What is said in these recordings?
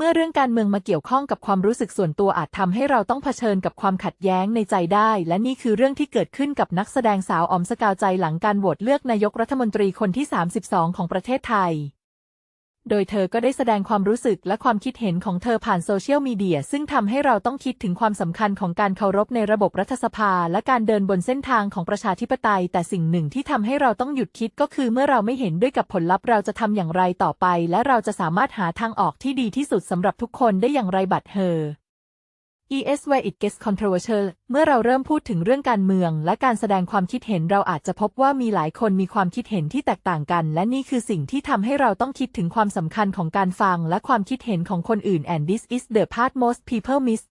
เมื่อเรื่องการเมืองมาเกี่ยวข้องกับความรู้สึกส่วนตัวอาจทำให้เราต้องเผชิญกับความขัดแย้งในใจได้ และนี่คือเรื่องที่เกิดขึ้นกับนักแสดงสาวออมสกาวใจหลังการโหวตเลือกนายกรัฐมนตรีคนที่ 32 ของประเทศไทย โดยเธอก็ได้แสดงความรู้สึกและความคิดเห็นของเธอผ่านโซเชียลมีเดีย ซึ่งทำให้เราต้องคิดถึงความสำคัญของการเคารพในระบบรัฐสภา และการเดินบนเส้นทางของประชาธิปไตย แต่สิ่งหนึ่งที่ทำให้เราต้องหยุดคิดก็คือเมื่อเราไม่เห็นด้วยกับผลลัพธ์เราจะทำอย่างไรต่อไป และเราจะสามารถหาทางออกที่ดีที่สุดสำหรับทุกคนได้อย่างไรบัดเฮอ ES where it gets controversial เมื่อเราเริ่มพูดถึงเรื่องการเมือง และการแสดงความคิดเห็นเราอาจจะพบว่ามีหลายคนมีความคิดเห็นที่แตกต่างกัน และนี่คือสิ่งที่ทำให้เราต้องคิดถึงความสำคัญของการฟัง และความคิดเห็นของคนอื่น and this is the part most people miss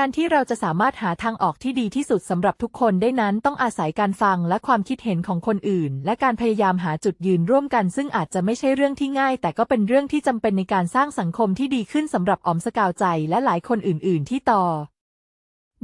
การที่เราจะสามารถหาทางออกที่ดีที่สุดสำหรับทุกคนได้นั้นต้องอาศัยการฟังและความคิดเห็นของคนอื่น และการพยายามหาจุดยืนร่วมกัน ซึ่งอาจจะไม่ใช่เรื่องที่ง่าย แต่ก็เป็นเรื่องที่จำเป็นในการสร้างสังคมที่ดีขึ้นสำหรับออมสกาวใจและหลายคนอื่น ๆ ที่ต่อ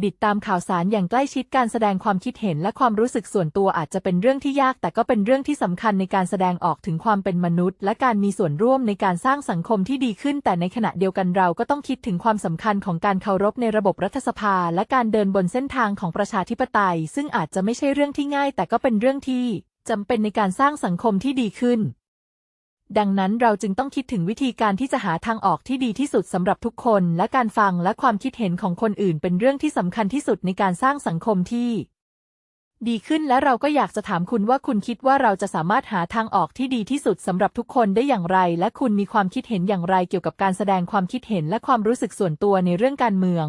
ติดตามข่าวสารอย่างใกล้ชิดการแสดงความคิดเห็นและความรู้สึกส่วนตัวอาจจะเป็นเรื่องที่ยาก แต่ก็เป็นเรื่องที่สำคัญในการแสดงออกถึงความเป็นมนุษย์ และการมีส่วนร่วมในการสร้างสังคมที่ดีขึ้น แต่ในขณะเดียวกันเราก็ต้องคิดถึงความสำคัญของการเคารพในระบบรัฐสภา และการเดินบนเส้นทางของประชาธิปไตย ซึ่งอาจจะไม่ใช่เรื่องที่ง่าย แต่ก็เป็นเรื่องที่จำเป็นในการสร้างสังคมที่ดีขึ้น ดังนั้นเราจึงต้องคิดถึงวิธีการที่จะหาทางออกที่ดีที่สุดสำหรับทุกคน และการฟังและความคิดเห็นของคนอื่นเป็นเรื่องที่สำคัญที่สุดในการสร้างสังคมที่ ดีขึ้นและเราก็อยากจะถามคุณว่าคุณคิดว่าเราจะสามารถหาทางออกที่ดีที่สุดสำหรับทุกคนได้อย่างไร และคุณมีความคิดเห็นอย่างไรเกี่ยวกับการแสดงความคิดเห็นและความรู้สึกส่วนตัวในเรื่องการเมือง